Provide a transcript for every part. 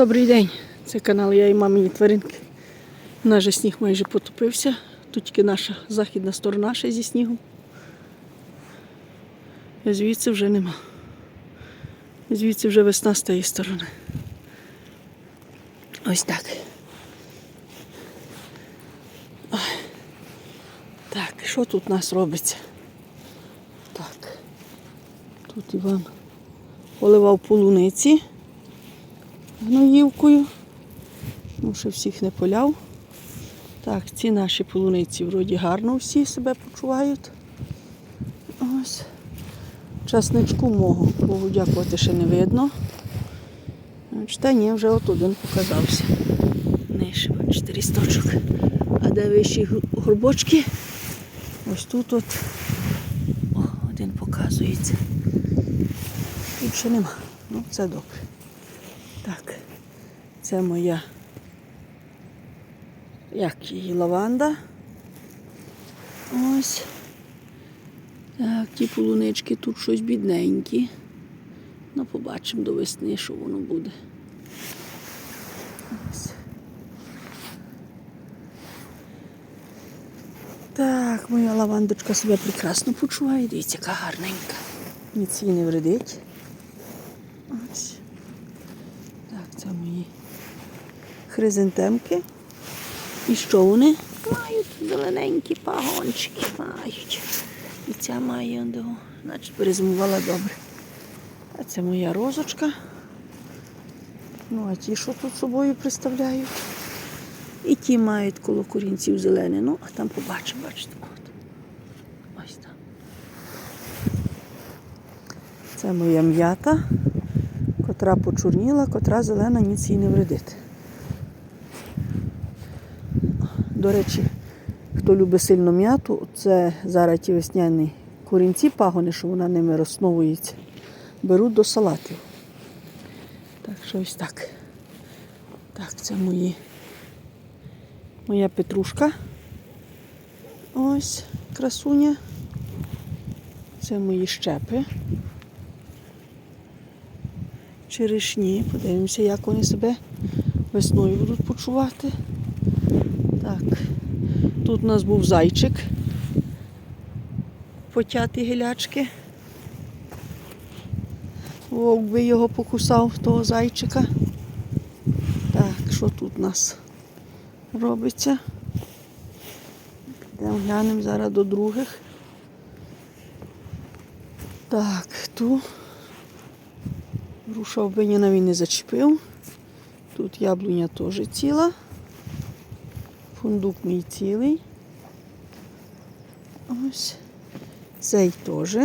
Добрий день. Це канал Я і мамині тваринки. Наш же сніг майже потопився. Тут тільки наша західна сторона ще зі снігом. Звідси вже нема. Звідси вже весна з тієї сторони. Ось так. Ой. Так, що тут у нас робиться? Так. Тут Іван поливав полуниці гноївкою. Ну, ще всіх не поляв. Так, ці наші полуниці вроді гарно всі себе почувають. Ось. Часничку мого, Богу дякувати, ще не видно. Бачите, ні, вже от один показався. Нижче, бачите, рісточок. А де вищі горбочки? Ось тут от О, один показується. Тут ще нема. Ну, це добре. Це моя як її лаванда. Ось. Так, ті полунички тут щось бідненькі. Ну, побачимо до весни, що воно буде. Ось. Так, моя лавандочка себе прекрасно почуває. Дивіться, яка гарненька. Ніц їй не вредить. Ось. Так, це мої хризантемки. І що вони? Мають зелененькі пагончики, мають. І ця має значить перезимувала добре. А це моя розочка. Ну, а ті, що тут собою представляють. І ті мають коло корінців зелене. Ну, а там побачимо, бачите. От. Ось там. Це моя м'ята, котра почорніла, котра зелена, ніц їй не вредить. До речі, хто любить сильно м'яту, це зараз ті весняні корінці пагони, що вона ними розсновується, беруть до салатів. Так що ось так. Так, це мої. Моя петрушка. Ось красуня. Це мої щепи. Черешні. Подивимося, як вони себе весною будуть почувати. Так, тут у нас був зайчик. Потяти гілячки. Вовк би його покусав, того зайчика. Так, що тут у нас робиться? Підемо глянемо зараз до других. Так, ту груша обвиняна він не зачепив. Тут яблуня теж ціла. Фундук мій цілий. Ось. Цей теж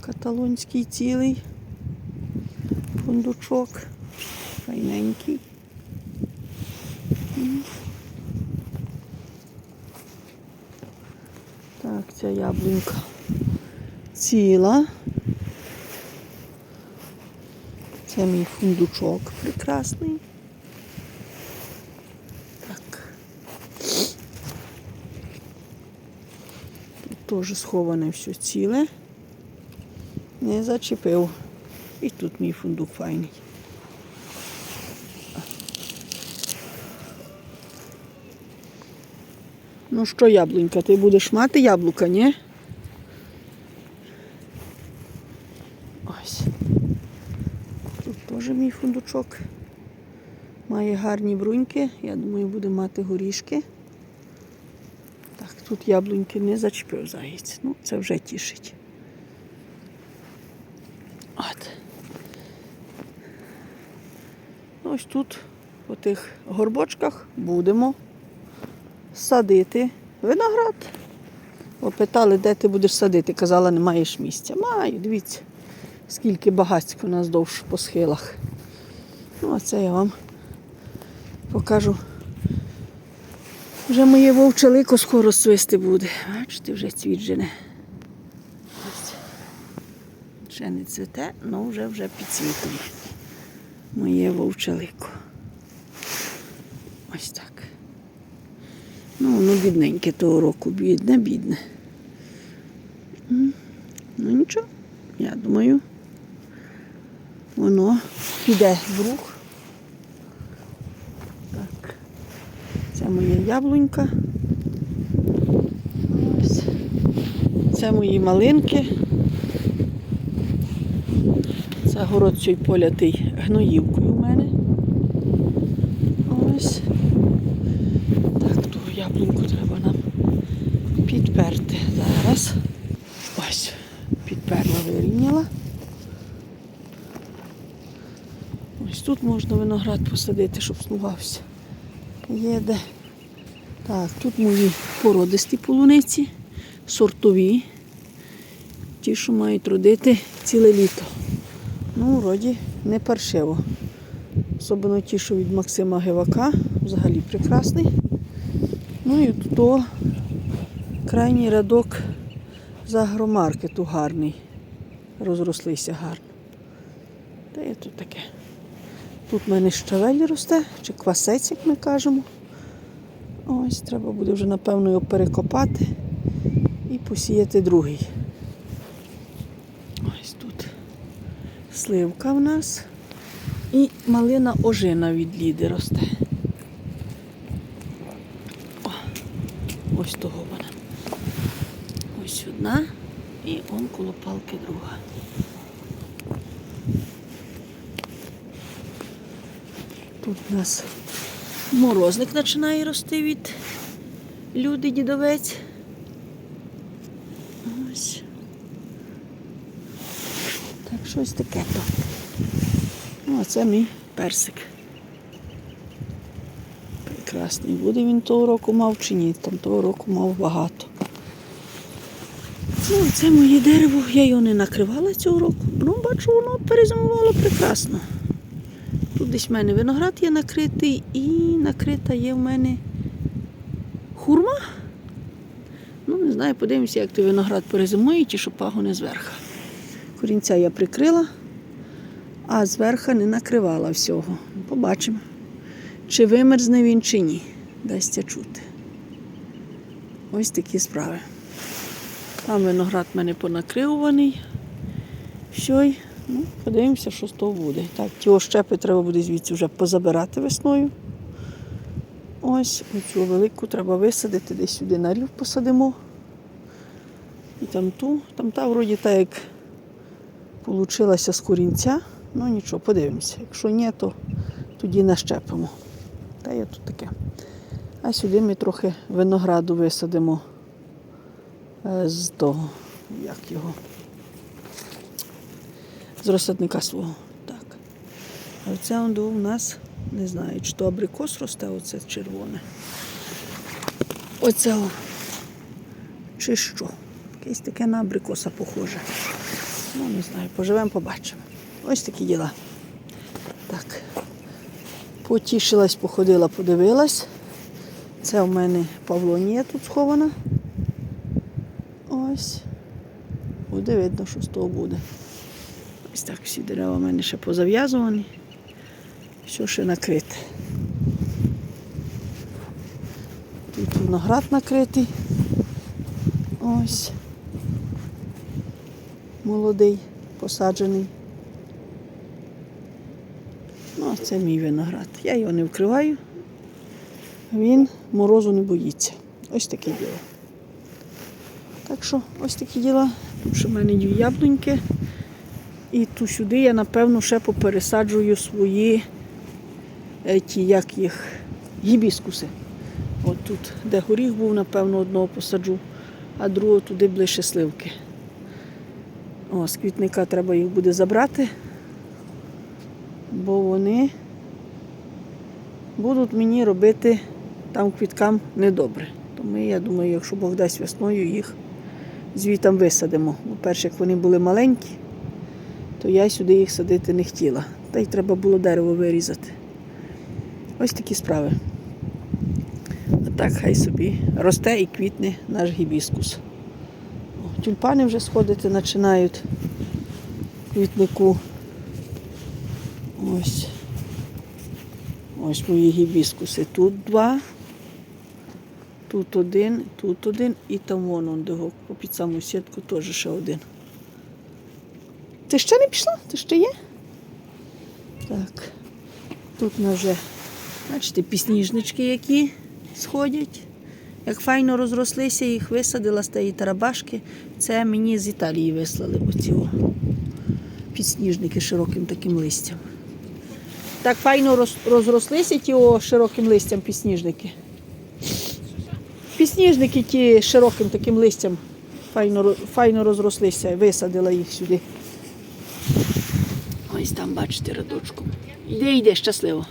каталонський цілий. Фундучок. Файненький. Так, ця яблунька ціла. Це мій фундучок прекрасний. Так. Тут теж сховане все ціле. Не зачепив. І тут мій фундук файний. Ну що, яблунька, ти будеш мати яблука, ні? Ось. Тут теж мій. Має гарні бруньки. Я думаю, буде мати горішки. Так, тут яблуньки не зачепив заєць. Ну, це вже тішить. От. Ось тут, по тих горбочках, будемо садити виноград. Опитали, де ти будеш садити. Казала, не маєш місця. Маю, дивіться, скільки багатсько у нас довж по схилах. Ну, а я вам покажу. Вже моє вовче лико скоро свисти буде. Бачите, вже цвіт жене. Ще не цвіте, але вже вже підсвітує. Моє вовче лико. Ось так. Ну, воно бідненьке того року, бідне, бідне. Ну нічого, я думаю, воно піде в рух моя яблунька. Ось. Це мої малинки. Це город цей полятий гноївкою у мене. Ось. Так, ту яблуньку треба нам підперти зараз. Ось, підперла, вирівняла. Ось тут можна виноград посадити, щоб снувався. Є де. Так, тут мої породисті полуниці, сортові. Ті, що мають родити ціле літо. Ну, вроді не паршиво. Особливо ті, що від Максима Гевака, взагалі прекрасний. Ну і тут крайній рядок з агромаркету гарний. Розрослися гарно. Та є тут таке. Тут в мене щавель росте, чи квасець, як ми кажемо. Ось треба буде вже, напевно, його перекопати і посіяти другий. Ось тут сливка в нас. І малина ожина від ліди росте. О, ось того вона. Ось одна і он коло палки друга. Тут у нас морозник починає рости від люди дідовець. Ось. Так, щось таке то. Ну, це мій персик. Прекрасний. Буде він того року мав чи ні, там того року мав багато. Ну, це моє дерево, я його не накривала цього року. Ну, бачу, воно перезимувало прекрасно. Десь в мене виноград є накритий і накрита є в мене хурма. Ну, не знаю, подивимося, як той виноград перезимує, чи що пагони зверху. Корінця я прикрила, а зверху не накривала всього. Побачимо, чи вимерзне він, чи ні. Дасться чути. Ось такі справи. Там виноград в мене понакривуваний. Все, й, ну, подивимося, що з того буде. Так, ті ощепи треба буде звідси вже позабирати весною. Ось оцю велику треба висадити, десь сюди на рів посадимо. І там ту, там та вроді так як получилася з корінця. Ну нічого, подивимося. Якщо ні, то тоді нащепимо. Та є тут таке. А сюди ми трохи винограду висадимо е, з того, як його, з розсадника свого. Так. А он у нас, не знаю, чи то абрикос росте, оце червоне. Оце, о. чи що. Якесь таке на абрикоса похоже. Ну, не знаю, поживемо, побачимо. Ось такі діла. Так. Потішилась, походила, подивилась. Це в мене павлонія тут схована. Ось. Буде видно, що з того буде. Ось так всі дерева в мене ще позав'язувані. Все ще накрите. Тут виноград накритий. Ось. Молодий, посаджений. Ну, а це мій виноград. Я його не вкриваю. Він морозу не боїться. Ось таке діло. Так що ось такі діла. Тут ще в мене дві яблуньки. І ту сюди я, напевно, ще попересаджую свої е, ті, як їх, гібіскуси. От тут, де горіх був, напевно, одного посаджу, а другого туди ближче сливки. О, з квітника треба їх буде забрати, бо вони будуть мені робити там квіткам недобре. Тому я думаю, якщо Бог дасть весною, їх звітом висадимо. Бо перше, як вони були маленькі, то я сюди їх садити не хотіла. Та й треба було дерево вирізати. Ось такі справи. А так хай собі росте і квітне наш гібіскус. Тюльпани вже сходити починають квітнику. Ось. Ось мої гібіскуси. Тут два, тут один, тут один і там вон он де під саму сітку теж ще один. Ти ще не пішла? Ти ще є? Так. Тут у нас вже, бачите, пісніжнички які. сходять. Як файно розрослися, їх висадила з тієї тарабашки. Це мені з Італії вислали оці підсніжники широким таким листям. Так файно розрослися ті о, широким листям підсніжники. Підсніжники ті широким таким листям файно, файно розрослися, висадила їх сюди. Там, бачите, радочком. Йде, йде, щасливо.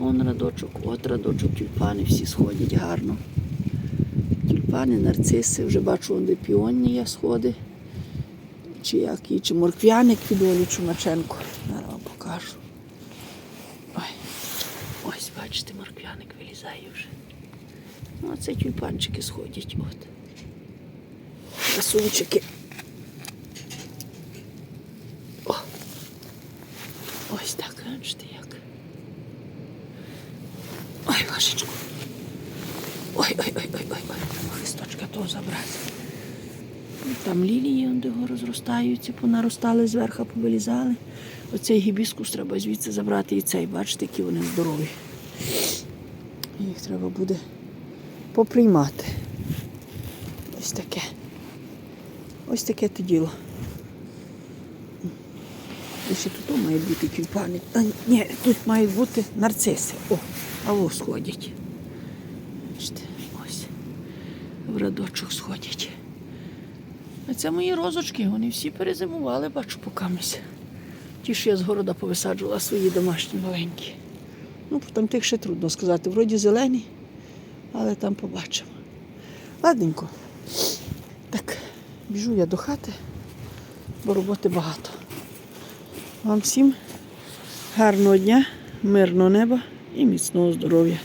Он радочок, от радочок, тюльпани всі сходять гарно. Тюльпани, нарциси, вже бачу, де піонні є сходи. Чи які, чи морквяник від Олі Чумаченко. Зараз вам покажу. Ой. Ось, бачите, морквяник вилізає вже. Ну, а тюльпанчики сходять. От. Красунчики. Ось так, бачите як. Ой, Вашечку. Ой, ой, ой, ой, ой, ой. Христочка того забрати. Ну, Там лілії його розростаються, понаростали зверху, повилізали. Оцей гібіскус треба звідси забрати і цей, бачите, які вони здорові. Їх треба буде поприймати. Ось таке. Ось таке то діло. Ще тут має бути тюльпани. А, ні, тут мають бути нарциси. О, а во сходять. Бачите, ось. В радочок сходять. А це мої розочки, вони всі перезимували, бачу, покамись. Ті, що я з города повисаджувала свої домашні маленькі. Ну, там тих ще трудно сказати. Вроді зелені, але там побачимо. Ладненько. Так, біжу я до хати, бо роботи багато. Вам всім гарного дня, мирного неба і міцного здоров'я.